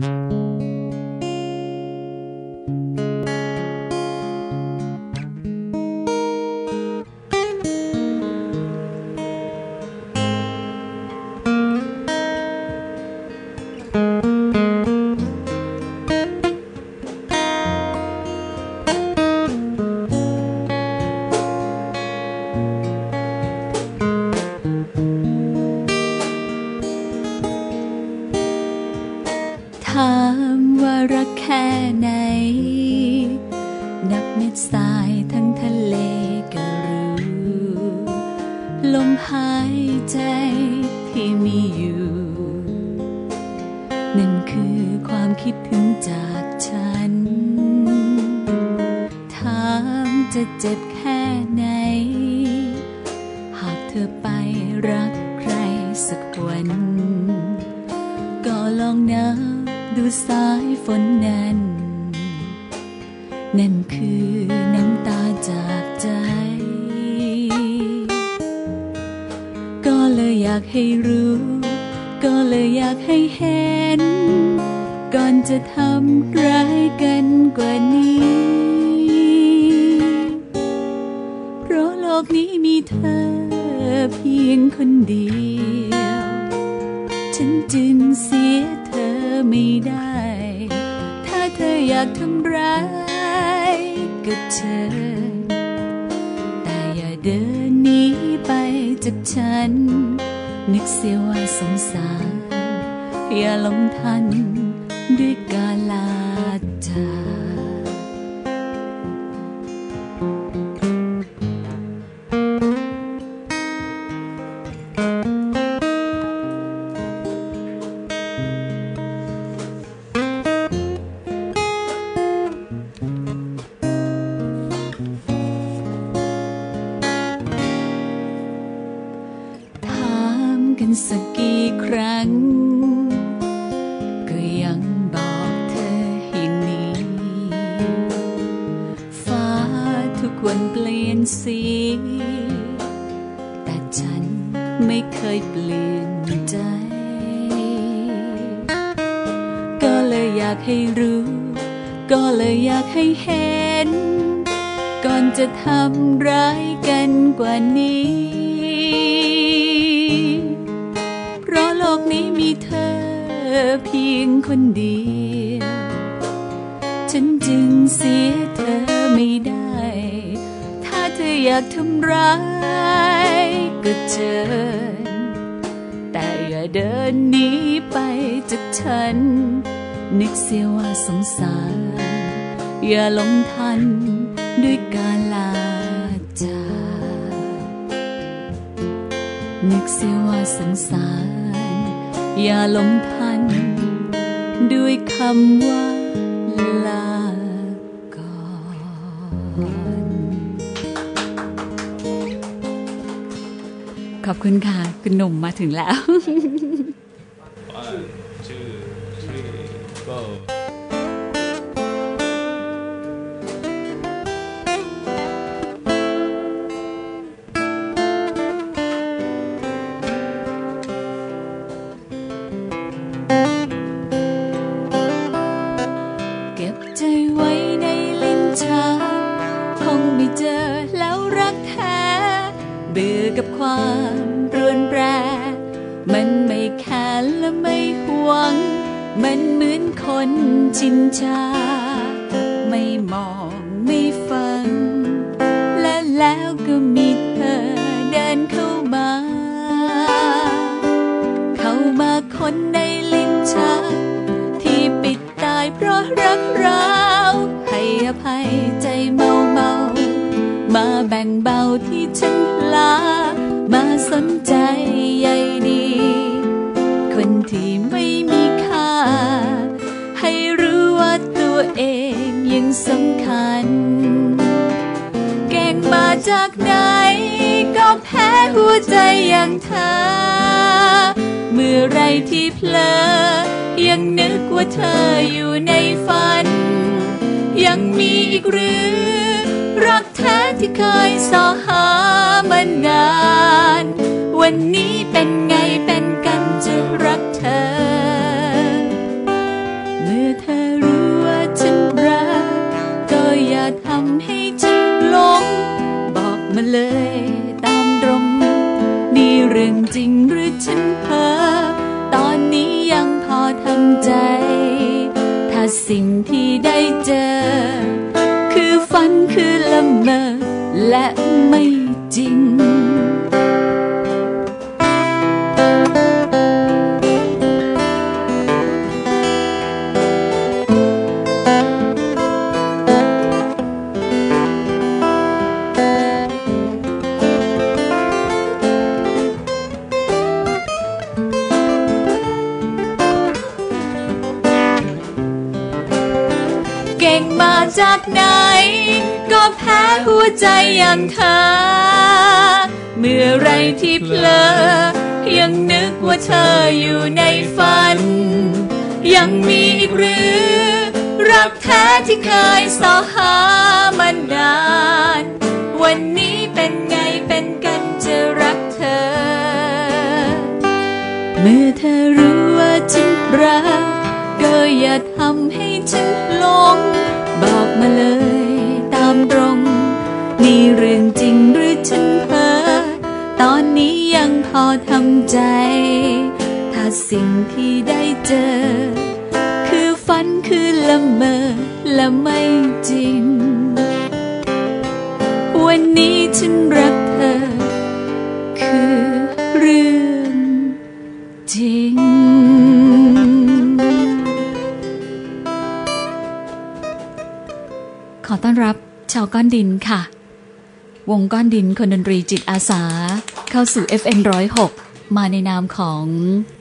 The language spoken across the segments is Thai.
ถ จะทำร้ายกันกว่านี้ เพราะโลกนี้มีเธอเพียงคนเดียว ฉันจึงเสียเธอไม่ได้ ถ้าเธออยากทำร้ายก็เชิญแต่อย่าเดินหนีไปจากฉัน นึกเสียว่าสงสาร อย่าหลงทัน ด้วยกาลา สี แต่ฉันไม่เคยเปลี่ยนใจ ก็เลยอยากให้รู้ ก็เลยอยากให้เห็น ก่อนจะทำร้ายกันกว่านี้ เพราะโลกนี้มีเธอเพียงคนเดียว ฉันจึงเสียเธอไม่ได้ เธออยากทำร้ายก็เชิญแต่อย่าเดินหนีไปจากฉัน นึกเสียว่าสงสาร อย่าหลงทันด้วยการลาจานึกเสียว่าสงสาร อย่าหลงทัน ด้วยคำว่า คุณค่ะ คุณหนุ่มมาถึงแล้ว ชาไม่มองไม่ฟัง และแล้วก็มีเธอเดินเข้ามา เข้ามาคนในลิ้นชักที่ปิดตายเพราะรักเราให้อภัยใจเมาเมามาแบ่งเบาที่ฉันลา สำคัญ เก่งมาจากไหน ก็แพ้หัวใจอย่างเธอ เมื่อไรที่เพลอ ยังนึกว่าเธออยู่ในฝัน ยังมีอีกหรือ รักแท้ที่เคยสอหามานาน วันนี้เป็นไงเป็นกัน เจอ คือฝันคือละเมอและไม่ ใจอย่างเธอ เมื่อไรที่เพลอ ยังนึกว่าเธออยู่ในฝัน ยังมีอีกหรือ รักแท้ที่เคยสอหามานาน วันนี้เป็นไงเป็นกันจะรักเธอ เมื่อเธอรู้ว่าฉันรัก ก็อย่าทำให้ฉันหลง บอกมาเลยตามตรง นี่เรื่องจริงหรือฉันเพ้อตอนนี้ยังพอทำใจ ถ้าสิ่งที่ได้เจอ คือฝันคือละเมอและไม่จริง วันนี้ฉันรักเธอ คือเรื่องจริงขอต้อนรับชาวก้อนดินค่ะ วงก้อนดินคนดนตรีจิตอาสา เข้าสู่ FN 106 มาในนามของ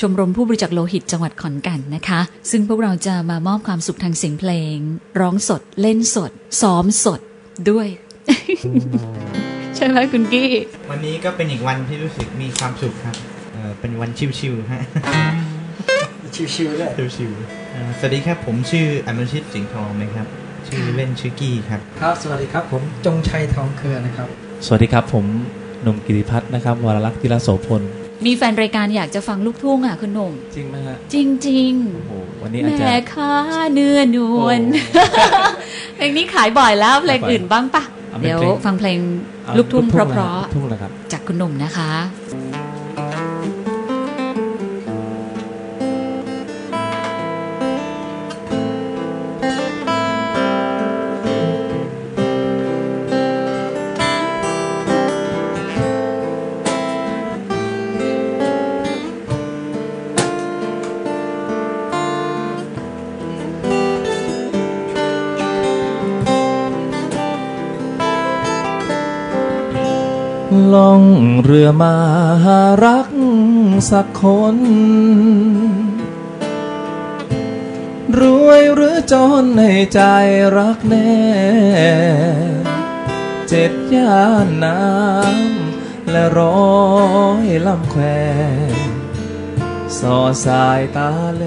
ชมรมผู้บริจาคโลหิตจังหวัดขอนแก่นนะคะ ซึ่งพวกเราจะมามอบความสุขทางเสียงเพลง ร้องสด เล่นสด ซ้อมสดด้วย ใช่ไหมคุณกี้ วันนี้ก็เป็นอีกวันที่รู้สึกมีความสุขครับเอ่อเป็นวันชิวๆฮะ ชิวๆเลยชิวๆเอ่อสวัสดีครับผมชื่ออนุชิตสิงห์ทองนะครับ ชื่อเล่นชื่อกี้ครับ ครับสวัสดีครับผมจงชัยทองเครือนะครับ สวัสดีครับผมหนุ่มกิติพัฒน์นะครับวรลักษณ์ธิรโสพลมีแฟนรายการอยากจะฟังลูกทุ่งอะคุณหนุ่มจริงไหมฮะจริงโอ้โหวันนี้ๆอาจจะแม่ค้าเนื้อนวลเพลงนี้ขายบ่อยแล้วเพลงอื่นบ้างปะเอาเป็นเดี๋ยวเพลงฟังเพลงอาลูกทุ่งเพลราะยฮลูกทุ่งเลยครับๆจากคุณหนุ่มนะคะ ล่องเรือมาหารักสักคน รวยหรือจนให้ใจรักแน่ เจ็ดย่านน้ำและร้อยลำแควสอสายตาแล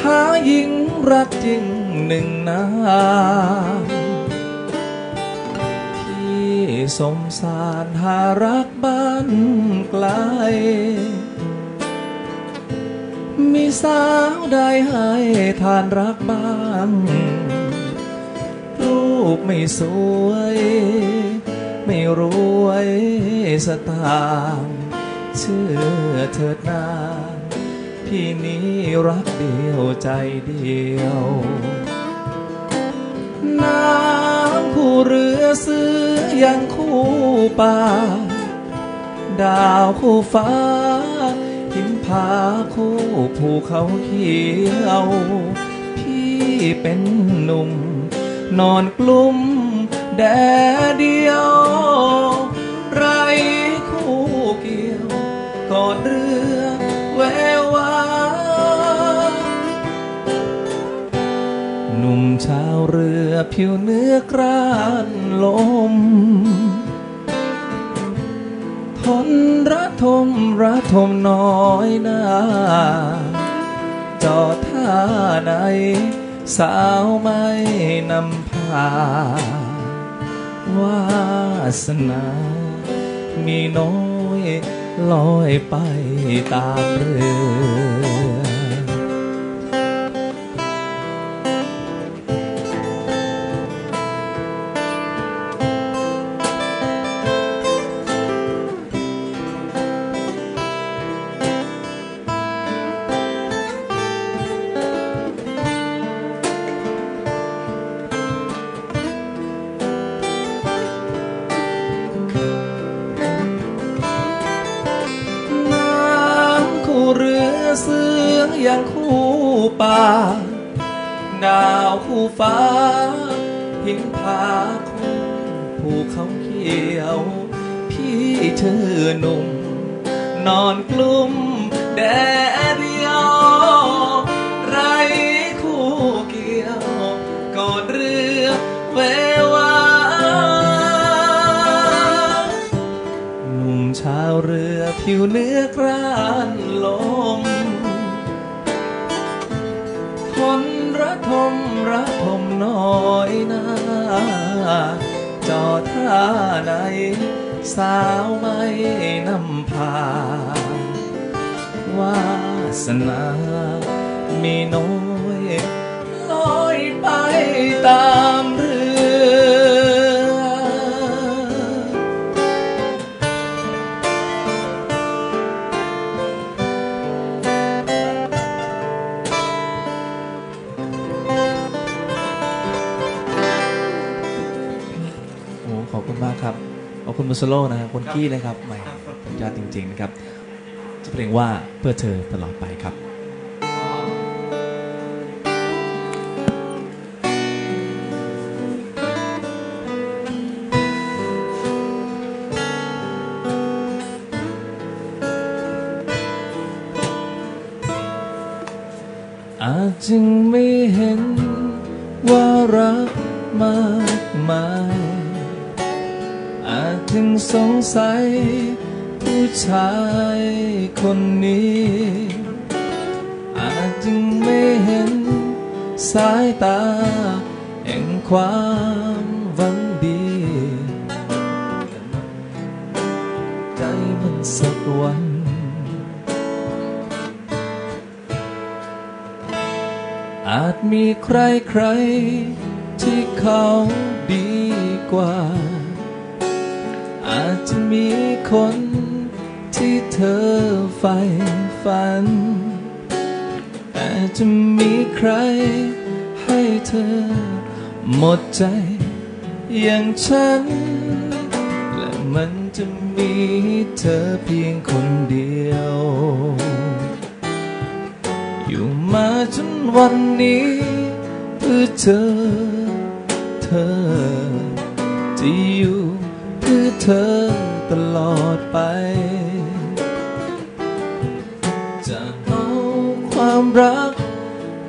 หาหญิงรักจริงหนึ่งนามที่ สมสารหารักบ้านไกล มีสาวใดให้ทานรักบ้างรูปไม่สวย ไม่รวยสตางค์เชื่อเถิดนางพี่นี้รักเดียวใจเดียวน้ำ คู่เรือซื้อยังคู่ป่า ดาวคู่ฟ้า หินผาคู่ภูเขาเขียว พี่เป็นหนุ่ม นอนกลุ่มแดดเดียว ไรคู่เกี่ยวกอดเรือแว ชาวเรือผิวเนื้อกร้านลม ทนระทมระทมน้อยหน้าจอดท่าไหน สาวไม่นำพาวาสนา มีน้อยลอยไปตามเรือ เสืออยังคู่ป่า ดาวคู่ฟ้า หินผาคู่ภูเขาเขียว พี่เธอหนุ่ม นอนกลุ่มแดดเดียว ไรคู่เกี่ยวกอดเรือเววาหนุ่มชาวเรือผิวเนื้อกร้านลม ระทมระทมน้อยนาจอท่าไหน สาวไม่นำพาวาสนา มีน้อยลอยไปตา มุสโลนะครับคนกี้นะครับใหม่ยอดจริงๆนะครับจะเพลงว่าเพื่อเธอตลอดไปครับ ผู้ชายคนนี้ อาจจึงไม่เห็นสายตา แห่งความหวังดี ใจมันสักวันอาจมีใครใครที่เขาดีกว่า อาจจะมี คนที่เธอใฝ่ฝัน แต่จะมีใครให้เธอหมดใจอย่างฉัน และมันจะมีเธอเพียงคนเดียว อยู่มาจนวันนี้เพื่อเธอ เธอจะอยู่เพื่อเธอ ตลอดไป จะเอาความรัก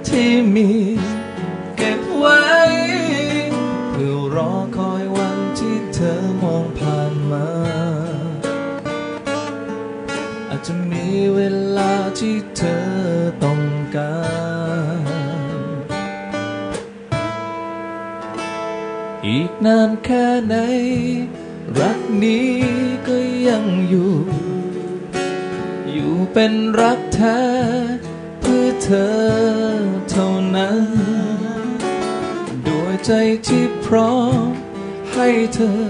ที่มีเก็บไว้ เพื่อรอคอยวันที่เธอมองผ่านมา อาจจะมีเวลาที่เธอต้องการอีกนานแค่ไหน รักนี้ก็ยังอยู่ อยู่เป็นรักแท้เพื่อเธอเท่านั้นด้วยใจที่พร้อมให้เธอ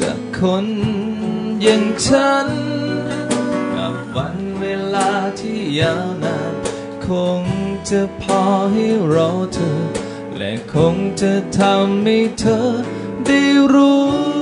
จากคนอย่างฉัน กับวันเวลาที่ยาวนาน คงจะพอให้รอเธอ และคงจะทำให้เธอได้รู้